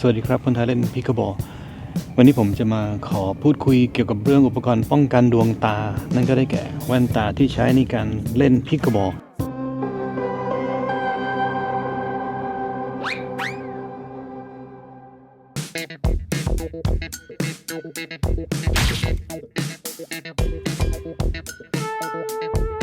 สวัสดีครับคนไทยเล่นพิกบอลวันนี้ผมจะมาขอพูดคุยเกี่ยวกับเรื่องอุปกรณ์ป้องกันดวงตา นั่นก็ได้แก่แว่นตาที่ใช้ในการเล่นพิกบอลเ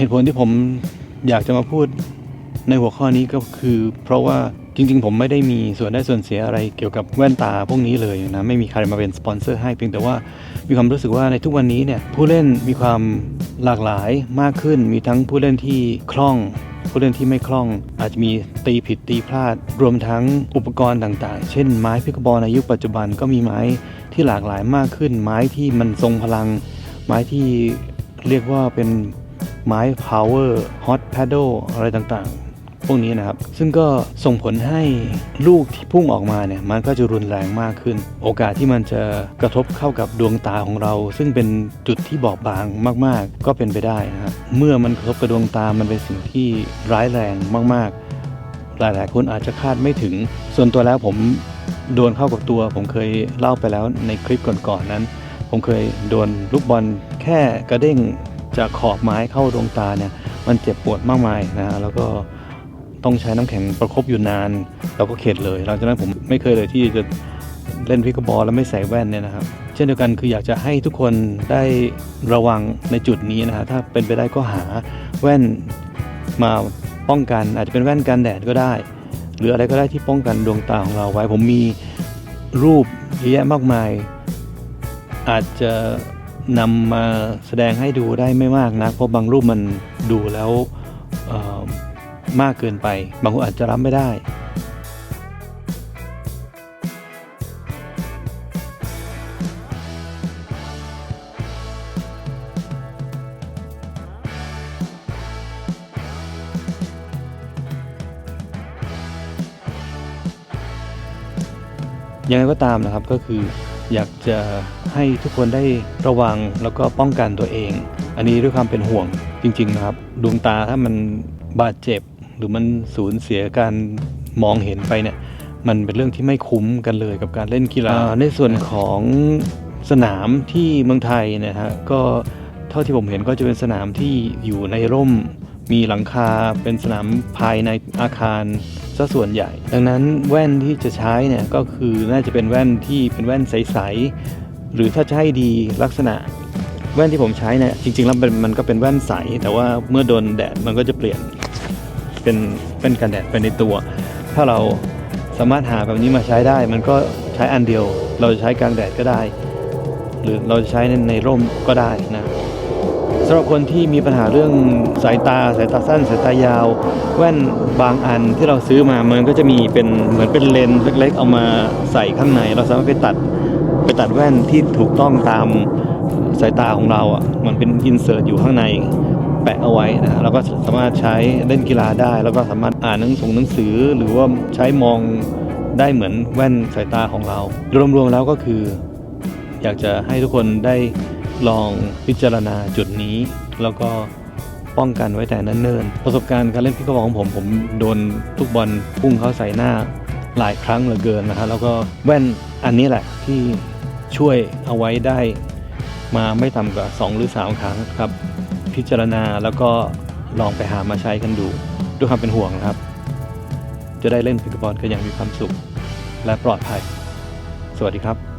หตุผลที่ผมอยากจะมาพูดในหัวข้อนี้ก็คือ เพราะว่าจริง ๆ ผมไม่ได้มีส่วนได้ส่วนเสียอะไรเกี่ยวกับแว่นตาพวกนี้เลยนะไม่มีใครมาเป็นสปอนเซอร์ให้เพียงแต่ว่ามีความรู้สึกว่าในทุกวันนี้เนี่ยผู้เล่นมีความหลากหลายมากขึ้น มีทั้งผู้เล่นที่คล่อง ผู้เล่นที่ไม่คล่อง อาจจะมีตีผิดตีพลาด รวมทั้งอุปกรณ์ต่างๆ เช่นไม้พิกบอลในยุคปัจจุบันก็มีไม้ที่หลากหลายมากขึ้น ไม้ที่มันทรงพลัง ไม้ที่เรียกว่าเป็น ไม้ power hot paddle อะไรต่างๆ พวกนี้นะครับ ซึ่งก็ส่งผลให้ลูกที่พุ่งออกมาเนี่ยมันก็จะรุนแรงมากขึ้น โอกาสที่มันจะกระทบเข้ากับดวงตาของเรา ซึ่งเป็นจุดที่บอบบางมากๆ ก็เป็นไปได้นะครับเมื่อมันกระทบกับดวงตามันเป็นสิ่งที่ร้ายแรงมากๆ หลายๆ คนอาจจะคาดไม่ถึง ส่วนตัวแล้วผมโดนเข้ากับตัว ผมเคยเล่าไปแล้วในคลิปก่อนๆนั้น ผมเคยโดนลูกบอลแค่กระเด้ง จากขอบไม้เข้าดวงตาเนี่ยมันเจ็บปวดมากมายนะแล้วก็ต้องใช้น้ำแข็งประคบอยู่นานเราก็เข็ดเลยหลังจากนั้นผมไม่เคยเลยที่จะเล่นพิกบอลแล้วไม่ใส่แว่นเนี่ยนะครับ เช่นเดียวกันคืออยากจะให้ทุกคนได้ระวังในจุดนี้นะฮะถ้าเป็นไปได้ก็หาแว่นมาป้องกัน อาจจะเป็นแว่นกันแดดก็ได้ หรืออะไรก็ได้ที่ป้องกันดวงตาของเราไว้ ผมมีรูปเยอะแยะมากมาย อาจจะ นำมาแสดงให้ดูได้ไม่มากนะเพราะบางรูปมันดูแล้วมากเกินไป บางคนอาจจะรับไม่ได้ ยังไงก็ตามนะครับก็คือ อยากจะให้ทุกคนได้ระวังแล้วก็ป้องกันตัวเอง อันนี้ด้วยความเป็นห่วงจริงๆนะครับ ดวงตาถ้ามันบาดเจ็บ หรือมันสูญเสียการมองเห็นไปเนี่ยมันเป็นเรื่องที่ไม่คุ้มกันเลยกับการเล่นกีฬาในส่วนของสนามที่เมืองไทยเนะฮะก็เท่าที่ผมเห็นก็จะเป็นสนามที่อยู่ในร่ม มีหลังคาเป็นสนามภายในอาคารซะส่วนใหญ่ ดังนั้นแว่นที่จะใช้เนี่ยก็คือน่าจะเป็นแว่นที่เป็นแว่นใสๆหรือถ้าจะให้ดีลักษณะแว่นที่ผมใช้เนี่ยจริงๆแล้วมันก็เป็นแว่นใส แต่ว่าเมื่อโดนแดดมันก็จะเปลี่ยนเป็นแว่นกันแดดไปในตัว ถ้าเราสามารถหาแบบนี้มาใช้ได้ มันก็ใช้อันเดียว เราจะใช้กลางแดดก็ได้ หรือเราจะใช้ในในร่มก็ได้นะ สำหรับคนที่มีปัญหาเรื่องสายตาสายตาสั้นสายตายาว แว่นบางอันที่เราซื้อมามันก็จะมีเป็นเหมือนเป็นเลนส์เล็กๆ เอามาใส่ข้างใน เราสามารถไปตัดไปตัดแว่นที่ถูกต้องตามสายตาของเราอะมันเป็นอินเสิร์ตอยู่ข้างในแปะเอาไว้นะเราก็สามารถใช้เล่นกีฬาได้ แล้วก็สามารถอ่านหนังสือหนังสือ หรือว่าใช้มองได้เหมือนแว่นสายตาของเรา รวมๆแล้วก็คือ อยากจะให้ทุกคนได้ ลองพิจารณาจุดนี้ แล้วก็ป้องกันไว้แต่นั้นเนิ่นประสบการณ์การเล่นพิกบอลของผม ผมโดนทุกบอลพุ่งเข้าใส่หน้าหลายครั้งเหลือเกินนะครับแล้วก็แว่นอันนี้แหละที่ช่วยเอาไว้ได้มาไม่ต่ำกว่า 2 หรือ 3 ครั้งครับ พิจารณาแล้วก็ลองไปหามาใช้กันดู ด้วยความเป็นห่วงนะครับ จะได้เล่นพิกบอลกันอย่างมีความสุขและปลอดภัย สวัสดีครับ